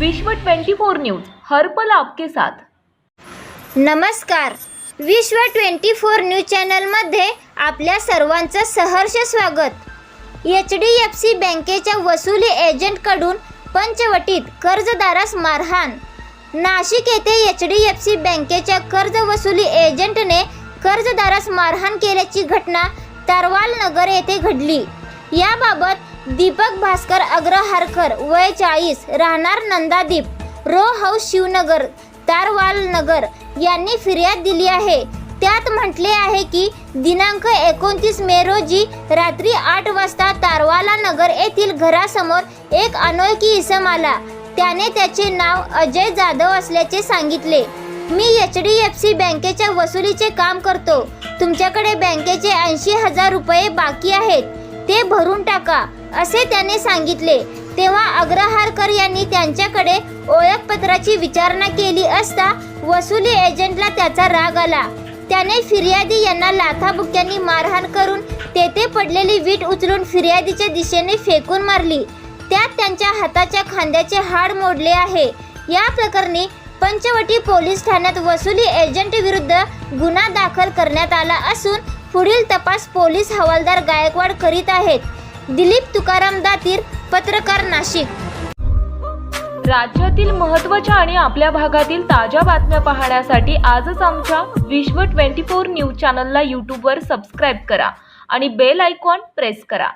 विश्व 24 न्यूज हर पल आपके साथ. नमस्कार. विश्व ट्वेंटी फोर न्यूज चॅनलमध्ये आपल्या सर्वांचं सहर्ष स्वागत. एच डी एफ सी बँकेच्या वसुली एजंटकडून पंचवटीत कर्जदारास मारहाण. नाशिक येथे एच डी एफ सी बँकेच्या कर्ज वसुली एजंटने कर्जदारास मारहाण केल्याची घटना तारवाल नगर येथे घडली. याबाबत दीपक भास्कर अग्रहारकर वय चाळीस राहणार नंदादीप रो हाऊस शिवनगर तारवाल नगर यांनी फिर्याद दिली आहे. त्यात म्हटले आहे की दिनांक एकोणतीस मे रोजी रात्री आठ वाजता तारवाला नगर येथील घरासमोर एक अनोळखी इसम आला. त्याने त्याचे नाव अजय जाधव असल्याचे सांगितले. मी एच डी एफ सी बँकेच्या वसुलीचे काम करतो. तुमच्याकडे बँकेचे ऐंशी हजार रुपये बाकी आहेत. ते भरून टाका असे त्याने सांगितले. तेव्हा अग्रहारकर यांनी त्यांच्याकडे ओळखपत्राची विचारणा केली असता वसुली एजंटला त्याचा राग आला. त्याने फिर्यादी यांना लाथाबुक्यांनी मारहाण करून तेथे पडलेली वीट उचलून फिर्यादीच्या दिशेने फेकून मारली. त्यात त्यांच्या हाताच्या खांद्याचे हाड मोडले आहे. या प्रकरणी पंचवटी पोलीस ठाण्यात वसुली एजंट विरुद्ध गुन्हा दाखल करण्यात आला असून पुढील तपास पोलीस हवालदार गायकवाड करीत आहेत. दिलीप तुकाराम दातीर पत्रकार नाशिक. राज्यातील महत्त्वाच्या आणि आपल्या भागातील ताज्या बातम्या पाहण्यासाठी आजच आमच्या विश्व 24 न्यूज चॅनलला यूट्यूबवर सबस्क्राईब करा आणि बेल आयकॉन प्रेस करा.